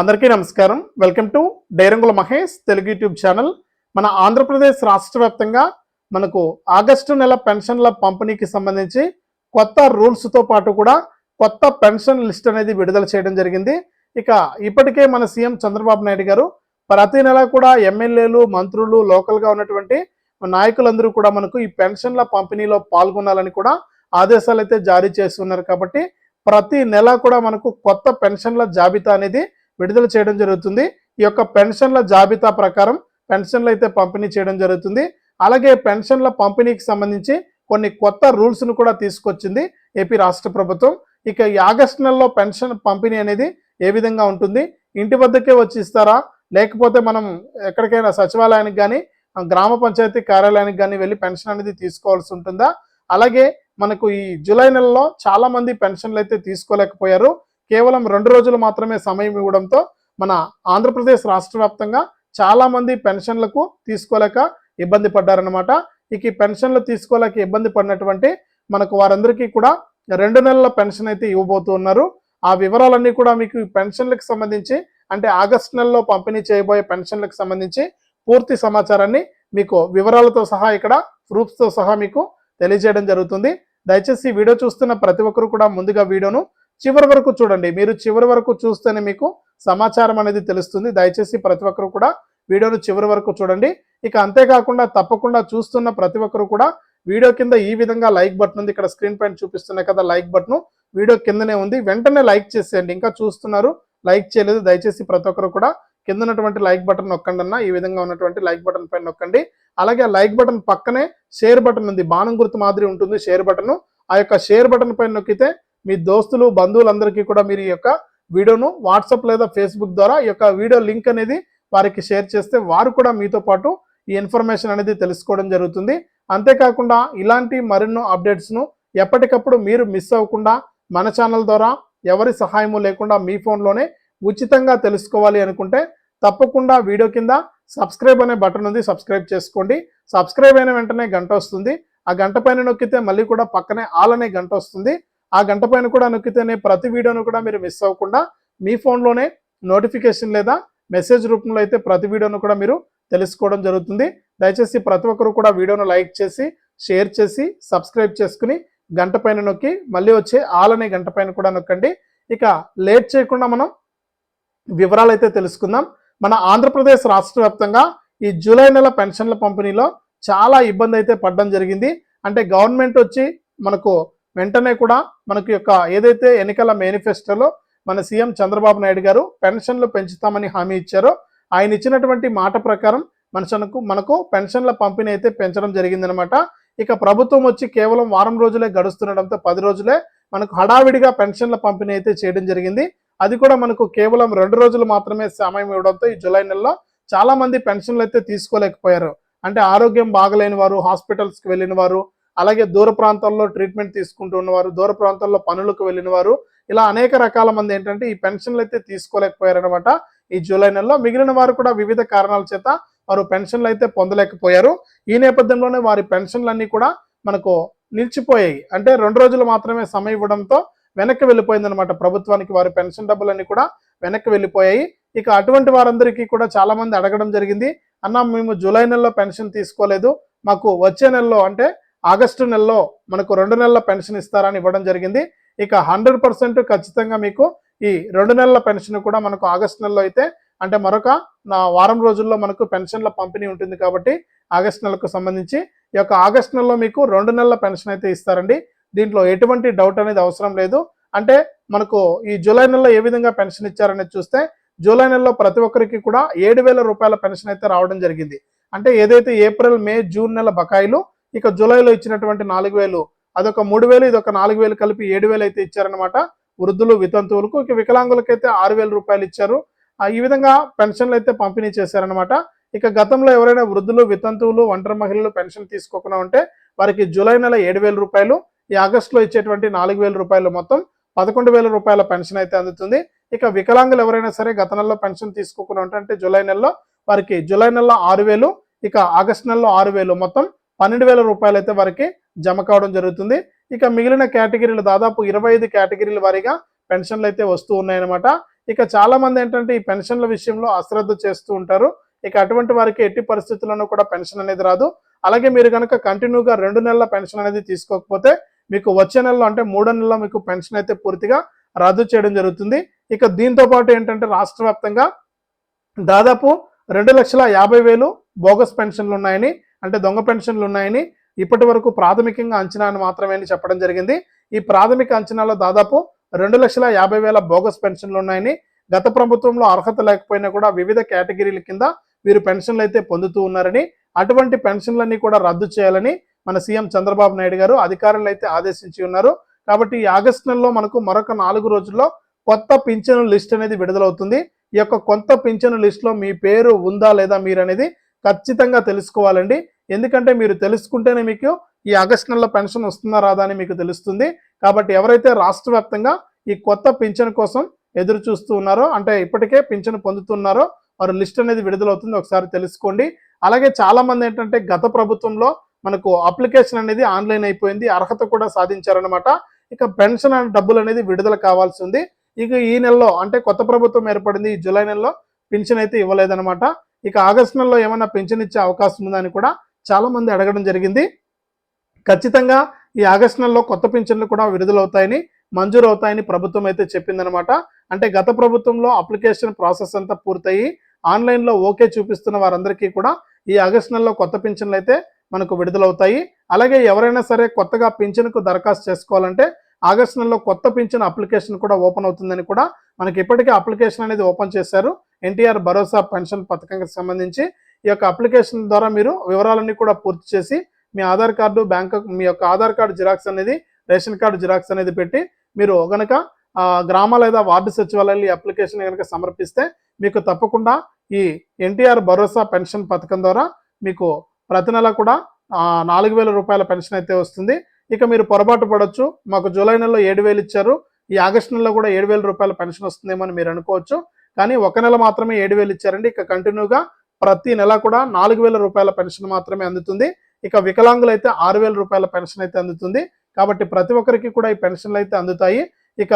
అందరికీ నమస్కారం. Welcome to డైరంగుల మహేష్ తెలుగు యూట్యూబ్ ఛానల్. మన ఆంధ్రప్రదేశ్ రాష్ట్ర వ్యాప్తంగా మనకు ఆగస్టు నెల పెన్షన్ల పంపిణీకి సంబంధించి కొత్త రూల్స్తో పాటు కూడా కొత్త పెన్షన్ లిస్ట్ అనేది విడుదల చేయడం జరిగింది. ఇక ఇప్పటికే మన సీఎం చంద్రబాబు నాయుడు గారు ప్రతి నెల కూడా ఎమ్మెల్యేలు మంత్రులు లోకల్గా ఉన్నటువంటి నాయకులందరూ కూడా మనకు ఈ పెన్షన్ల పంపిణీలో పాల్గొనాలని కూడా ఆదేశాలు అయితే జారీ చేస్తున్నారు. కాబట్టి ప్రతి నెల కూడా మనకు కొత్త పెన్షన్ల జాబితా అనేది విడుదల చేయడం జరుగుతుంది. ఈ యొక్క పెన్షన్ల జాబితా ప్రకారం పెన్షన్లు అయితే పంపిణీ చేయడం జరుగుతుంది. అలాగే పెన్షన్ల పంపిణీకి సంబంధించి కొన్ని కొత్త రూల్స్ను కూడా తీసుకొచ్చింది ఏపీ రాష్ట్ర ప్రభుత్వం. ఇక ఈ ఆగస్టు నెలలో పెన్షన్ పంపిణీ అనేది ఏ విధంగా ఉంటుంది? ఇంటి వద్దకే వచ్చి ఇస్తారా? లేకపోతే మనం ఎక్కడికైనా సచివాలయానికి కానీ గ్రామ పంచాయతీ కార్యాలయానికి కానీ వెళ్ళి పెన్షన్ అనేది తీసుకోవాల్సి ఉంటుందా? అలాగే మనకు ఈ జూలై నెలలో చాలామంది పెన్షన్లు అయితే తీసుకోలేకపోయారు. కేవలం రెండు రోజులు మాత్రమే సమయం ఇవ్వడంతో మన ఆంధ్రప్రదేశ్ రాష్ట్ర వ్యాప్తంగా చాలామంది పెన్షన్లకు తీసుకోలేక ఇబ్బంది పడ్డారనమాట ఇక ఈ పెన్షన్లు తీసుకోలేక ఇబ్బంది పడినటువంటి మనకు వారందరికీ కూడా రెండు నెలల పెన్షన్ అయితే ఇవ్వబోతున్నారు. ఆ వివరాలన్నీ కూడా మీకు పెన్షన్లకు సంబంధించి అంటే ఆగస్ట్ నెలలో పంపిణీ చేయబోయే పెన్షన్లకు సంబంధించి పూర్తి సమాచారాన్ని మీకు వివరాలతో సహా ఇక్కడ ప్రూఫ్స్తో సహా మీకు తెలియజేయడం జరుగుతుంది. దయచేసి వీడియో చూస్తున్న ప్రతి ఒక్కరు కూడా ముందుగా వీడియోను చివరి వరకు చూడండి. మీరు చివరి వరకు చూస్తేనే మీకు సమాచారం అనేది తెలుస్తుంది. దయచేసి ప్రతి ఒక్కరు కూడా వీడియోను చివరి వరకు చూడండి. ఇక అంతేకాకుండా తప్పకుండా చూస్తున్న ప్రతి ఒక్కరు కూడా వీడియో కింద ఈ విధంగా లైక్ బటన్ ఉంది. ఇక్కడ స్క్రీన్ పైన చూపిస్తున్నాయి కదా లైక్ బటన్. వీడియో కిందనే ఉంది. వెంటనే లైక్ చేసేయండి. ఇంకా చూస్తున్నారు లైక్ చేయలేదు. దయచేసి ప్రతి ఒక్కరు కూడా కింద ఉన్నటువంటి లైక్ బటన్ నొక్కండి అన్న ఈ విధంగా ఉన్నటువంటి లైక్ బటన్ పైన నొక్కండి. అలాగే లైక్ బటన్ పక్కనే షేర్ బటన్ ఉంది. బాణం గుర్తు మాదిరి ఉంటుంది. Share button. ఆ యొక్క షేర్ బటన్ పైన నొక్కితే మీ దోస్తులు బంధువులందరికీ కూడా మీరు ఈ యొక్క వీడియోను వాట్సాప్ లేదా ఫేస్బుక్ ద్వారా ఈ యొక్క వీడియో లింక్ అనేది వారికి షేర్ చేస్తే వారు కూడా మీతో పాటు ఈ ఇన్ఫర్మేషన్ అనేది తెలుసుకోవడం జరుగుతుంది. అంతేకాకుండా ఇలాంటి మరెన్నో అప్డేట్స్ను ఎప్పటికప్పుడు మీరు మిస్ అవ్వకుండా మన ఛానల్ ద్వారా ఎవరి సహాయము లేకుండా మీ ఫోన్లోనే ఉచితంగా తెలుసుకోవాలి అనుకుంటే తప్పకుండా వీడియో కింద సబ్స్క్రైబ్ అనే బటన్ ఉంది సబ్స్క్రైబ్ చేసుకోండి. సబ్స్క్రైబ్ అయిన వెంటనే గంట వస్తుంది. ఆ గంట పైన నొక్కితే మళ్ళీ కూడా పక్కనే ఆల్ అనే గంట వస్తుంది. ఆ గంట పైన కూడా నొక్కితేనే ప్రతి వీడియోను కూడా మీరు మిస్ అవ్వకుండా మీ ఫోన్లోనే నోటిఫికేషన్ లేదా మెసేజ్ రూపంలో అయితే ప్రతి వీడియోను కూడా మీరు తెలుసుకోవడం జరుగుతుంది. దయచేసి ప్రతి ఒక్కరు కూడా వీడియోను లైక్ చేసి షేర్ చేసి సబ్స్క్రైబ్ చేసుకుని గంట పైన నొక్కి మళ్ళీ వచ్చే ఆల్ అనే గంట పైన కూడా నొక్కండి. ఇక లేట్ చేయకుండా మనం వివరాలు అయితే తెలుసుకుందాం. మన ఆంధ్రప్రదేశ్ రాష్ట్ర వ్యాప్తంగా ఈ జూలై నెల పెన్షన్ల పంపిణీలో చాలా ఇబ్బంది అయితే పడడం జరిగింది. అంటే గవర్నమెంట్ వచ్చి మనకు వెంటనే కూడా మనకు యొక్క ఏదైతే ఎన్నికల మేనిఫెస్టోలో మన సీఎం చంద్రబాబు నాయుడు గారు పెన్షన్లు పెంచుతామని హామీ ఇచ్చారో ఆయన ఇచ్చినటువంటి మాట ప్రకారం మనకు మనకు పెన్షన్ల పంపిణీ అయితే పెంచడం జరిగిందనమాట. ఇక ప్రభుత్వం వచ్చి కేవలం వారం రోజులే గడుస్తుండడంతో పది రోజులే మనకు హడావిడిగా పెన్షన్ల పంపిణీ అయితే చేయడం జరిగింది. అది కూడా మనకు కేవలం రెండు రోజులు మాత్రమే సమయం ఇవ్వడంతో ఈ జూలై నెలలో చాలా మంది పెన్షన్లు అయితే తీసుకోలేకపోయారు. అంటే ఆరోగ్యం బాగలేని వారు హాస్పిటల్స్కి వెళ్ళిన వారు అలాగే దూర ప్రాంతాల్లో ట్రీట్మెంట్ తీసుకుంటూ ఉన్నవారు దూర ప్రాంతాల్లో పనులకు వెళ్ళిన వారు ఇలా అనేక రకాల మంది ఏంటంటే ఈ పెన్షన్లు అయితే తీసుకోలేకపోయారనమాట ఈ జూలై నెలలో మిగిలిన వారు కూడా వివిధ కారణాల చేత వారు పెన్షన్లు అయితే పొందలేకపోయారు. ఈ నేపథ్యంలోనే వారి పెన్షన్లన్నీ కూడా మనకు నిలిచిపోయాయి. అంటే రెండు రోజులు మాత్రమే సమయం ఇవ్వడంతో వెనక్కి వెళ్ళిపోయిందనమాట ప్రభుత్వానికి వారి పెన్షన్ డబ్బులన్నీ కూడా వెనక్కి వెళ్ళిపోయాయి. ఇక అటువంటి వారందరికీ కూడా చాలా మంది అడగడం జరిగింది అన్న మేము జూలై నెలలో పెన్షన్ తీసుకోలేదు. మాకు వచ్చే నెలలో అంటే ఆగస్టు నెలలో మనకు రెండు నెలల పెన్షన్ ఇస్తారని ఇవ్వడం జరిగింది. ఇక హండ్రెడ్ పర్సెంట్ ఖచ్చితంగా మీకు ఈ రెండు నెలల పెన్షన్ కూడా మనకు ఆగస్టు నెలలో అయితే అంటే మరొక నా వారం రోజుల్లో మనకు పెన్షన్ల పంపిణీ ఉంటుంది కాబట్టి ఆగస్టు నెలకు సంబంధించి ఈ యొక్క ఆగస్టు నెలలో మీకు రెండు నెలల పెన్షన్ అయితే ఇస్తారండి. దీంట్లో ఎటువంటి డౌట్ అనేది అవసరం లేదు. అంటే మనకు ఈ జూలై నెలలో ఏ విధంగా పెన్షన్ ఇచ్చారనేది చూస్తే జూలై నెలలో ప్రతి ఒక్కరికి కూడా ఏడు వేల రూపాయల పెన్షన్ అయితే రావడం జరిగింది. అంటే ఏదైతే ఏప్రిల్ మే జూన్ నెల బకాయిలు ఇక జూలైలో ఇచ్చినటువంటి నాలుగు వేలు అదొక మూడు వేలు ఇదొక నాలుగు వేలు కలిపి ఏడు వేలు అయితే ఇచ్చారనమాట వృద్ధులు వితంతువులకు ఇక వికలాంగులకైతే ఆరు వేల రూపాయలు ఇచ్చారు. ఈ విధంగా పెన్షన్లు అయితే పంపిణీ చేశారనమాట ఇక గతంలో ఎవరైనా వృద్ధులు వితంతువులు ఒంటరి మహిళలు పెన్షన్ తీసుకోకుండా ఉంటే వారికి జూలై నెల ఏడు వేల రూపాయలు ఈ ఆగస్టులో ఇచ్చేటువంటి నాలుగు వేల రూపాయలు మొత్తం పదకొండు వేల రూపాయల పెన్షన్ అయితే అందుతుంది. ఇక వికలాంగులు ఎవరైనా సరే గత నెలలో పెన్షన్ తీసుకోకుండా ఉంటే అంటే జూలై నెలలో వారికి జూలై నెలలో ఆరు వేలు ఇక ఆగస్టు నెలలో ఆరు వేలు మొత్తం పన్నెండు వేల రూపాయలు అయితే వారికి జమ కావడం జరుగుతుంది. ఇక మిగిలిన కేటగిరీలు దాదాపు ఇరవై ఐదు కేటగిరీల వారీగా పెన్షన్లు అయితే వస్తూ ఉన్నాయన్నమాట. ఇక చాలా మంది ఏంటంటే ఈ పెన్షన్ల విషయంలో అశ్రద్ధ చేస్తూ ఉంటారు. ఇక అటువంటి వారికి ఎట్టి పరిస్థితుల్లోనూ కూడా పెన్షన్ అనేది రాదు. అలాగే మీరు కనుక కంటిన్యూగా రెండు నెలల పెన్షన్ అనేది తీసుకోకపోతే మీకు వచ్చే నెలలో అంటే మూడో నెలలో మీకు పెన్షన్ అయితే పూర్తిగా రద్దు చేయడం జరుగుతుంది. ఇక దీంతో పాటు ఏంటంటే రాష్ట్ర వ్యాప్తంగా దాదాపు రెండు లక్షల యాభై వేలు బోగస్ పెన్షన్లు ఉన్నాయని అంటే దొంగ పెన్షన్లు ఉన్నాయని ఇప్పటి వరకు ప్రాథమికంగా అంచనాను మాత్రమే అని చెప్పడం జరిగింది. ఈ ప్రాథమిక అంచనాలో దాదాపు రెండు లక్షల యాభై వేల బోగస్ పెన్షన్లు ఉన్నాయని గత ప్రభుత్వంలో అర్హత లేకపోయినా కూడా వివిధ కేటగిరీల కింద వీరు పెన్షన్లు అయితే పొందుతూ ఉన్నారని అటువంటి పెన్షన్లన్నీ కూడా రద్దు చేయాలని మన సీఎం చంద్రబాబు నాయుడు గారు అధికారులు అయితే ఆదేశించి ఉన్నారు. కాబట్టి ఈ ఆగస్టు నెలలో మనకు మరొక నాలుగు రోజుల్లో కొత్త పింఛను లిస్ట్ అనేది విడుదలవుతుంది. ఈ యొక్క కొత్త పింఛను లిస్ట్లో మీ పేరు ఉందా లేదా మీరు అనేది ఖచ్చితంగా తెలుసుకోవాలండి. ఎందుకంటే మీరు తెలుసుకుంటేనే మీకు ఈ ఆగస్ట్ నెలలో పెన్షన్ వస్తుందా రాదా అని మీకు తెలుస్తుంది. కాబట్టి ఎవరైతే రాష్ట్ర వ్యాప్తంగా ఈ కొత్త పింఛన్ కోసం ఎదురు చూస్తూ ఉన్నారో అంటే ఇప్పటికే పింఛను పొందుతున్నారో వారి లిస్ట్ అనేది విడుదలవుతుంది. ఒకసారి తెలుసుకోండి. అలాగే చాలామంది ఏంటంటే గత ప్రభుత్వంలో మనకు అప్లికేషన్ అనేది ఆన్లైన్ అయిపోయింది. అర్హత కూడా సాధించారనమాట ఇక పెన్షన్ అనే డబ్బులు అనేది విడుదల కావాల్సి ఉంది. ఇక ఈ నెలలో అంటే కొత్త ప్రభుత్వం ఏర్పడింది ఈ జూలై నెలలో పింఛన్ అయితే ఇవ్వలేదన్నమాట. ఇక ఆగస్టు నెలలో ఏమైనా పింఛన్ ఇచ్చే అవకాశం ఉందని కూడా చాలామంది అడగడం జరిగింది. ఖచ్చితంగా ఈ ఆగస్టు నెలలో కొత్త పింఛన్లు కూడా విడుదలవుతాయని మంజూరు అవుతాయని ప్రభుత్వం అయితే చెప్పిందనమాట అంటే గత ప్రభుత్వంలో అప్లికేషన్ ప్రాసెస్ అంతా పూర్తయి ఆన్లైన్లో ఓకే చూపిస్తున్న వారందరికీ కూడా ఈ ఆగస్టు నెలలో కొత్త పింఛన్లు అయితే మనకు విడుదలవుతాయి. అలాగే ఎవరైనా సరే కొత్తగా పింఛన్కు దరఖాస్తు చేసుకోవాలంటే ఆగస్టు నెలలో కొత్త పింఛన్ అప్లికేషన్ కూడా ఓపెన్ అవుతుందని కూడా మనకి ఇప్పటికే అప్లికేషన్ అనేది ఓపెన్ చేశారు. ఎన్టీఆర్ భరోసా పెన్షన్ పథకానికి సంబంధించి ఈ యొక్క అప్లికేషన్ ద్వారా మీరు వివరాలన్నీ కూడా పూర్తి చేసి మీ ఆధార్ కార్డు బ్యాంక్ మీ యొక్క ఆధార్ కార్డు జిరాక్స్ అనేది రేషన్ కార్డు జిరాక్స్ అనేది పెట్టి మీరు కనుక గ్రామ లేదా వార్డు సచివాలయాలు ఈ అప్లికేషన్ కనుక సమర్పిస్తే మీకు తప్పకుండా ఈ ఎన్టీఆర్ భరోసా పెన్షన్ పథకం ద్వారా మీకు ప్రతి నెల కూడా నాలుగు వేల రూపాయల పెన్షన్ అయితే వస్తుంది. ఇక మీరు పొరపాటు పడవచ్చు మాకు జూలై నెలలో ఏడు వేలు ఇచ్చారు. ఈ ఆగస్టు నెలలో కూడా ఏడు వేల రూపాయల పెన్షన్ వస్తుందేమో అని మీరు అనుకోవచ్చు. కానీ ఒక నెల మాత్రమే ఏడు వేలు ఇచ్చారండి. ఇక కంటిన్యూగా ప్రతి నెల కూడా నాలుగు వేల రూపాయల పెన్షన్ మాత్రమే అందుతుంది. ఇక వికలాంగులు అయితే ఆరు వేల రూపాయల పెన్షన్ అయితే అందుతుంది. కాబట్టి ప్రతి ఒక్కరికి కూడా ఈ పెన్షన్లు అయితే అందుతాయి. ఇక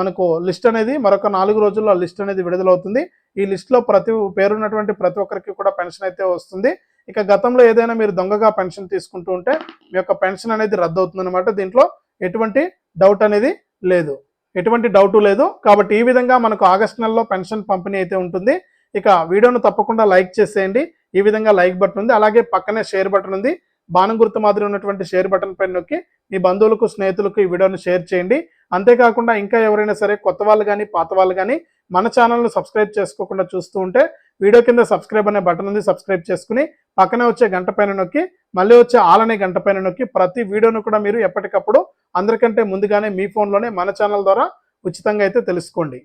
మనకు లిస్ట్ అనేది మరొక నాలుగు రోజుల్లో లిస్ట్ అనేది విడుదలవుతుంది. ఈ లిస్ట్లో ప్రతి పేరున్నటువంటి ప్రతి ఒక్కరికి కూడా పెన్షన్ అయితే వస్తుంది. ఇక గతంలో ఏదైనా మీరు దొంగగా పెన్షన్ తీసుకుంటూ ఉంటే మీ యొక్క పెన్షన్ అనేది రద్దు అవుతుందన్నమాట దీంట్లో ఎటువంటి డౌట్ అనేది లేదు. ఎటువంటి డౌట్ లేదు. కాబట్టి ఈ విధంగా మనకు ఆగస్ట్ నెలలో పెన్షన్ పంపిణీ అయితే ఉంటుంది. ఇక వీడియోను తప్పకుండా లైక్ చేసేయండి. ఈ విధంగా లైక్ బటన్ ఉంది. అలాగే పక్కనే షేర్ బటన్ ఉంది. బాణం గుర్తు మాదిరి ఉన్నటువంటి షేర్ బటన్ పైన నొక్కి మీ బంధువులకు స్నేహితులకు ఈ వీడియోను షేర్ చేయండి. అంతేకాకుండా ఇంకా ఎవరైనా సరే కొత్త వాళ్ళు కానీ పాత వాళ్ళు కానీ మన ఛానల్ను సబ్స్క్రైబ్ చేసుకోకుండా చూస్తూ ఉంటే వీడియో కింద సబ్స్క్రైబ్ అనే బటన్ ఉంది. సబ్స్క్రైబ్ చేసుకుని పక్కనే వచ్చే గంట పైన నొక్కి మళ్ళీ వచ్చే ఆలనే గంట పైన నొక్కి ప్రతి వీడియోను కూడా మీరు ఎప్పటికప్పుడు అందరికంటే ముందుగానే మీ ఫోన్లోనే మన ఛానల్ ద్వారా ఉచితంగా అయితే తెలుసుకోండి.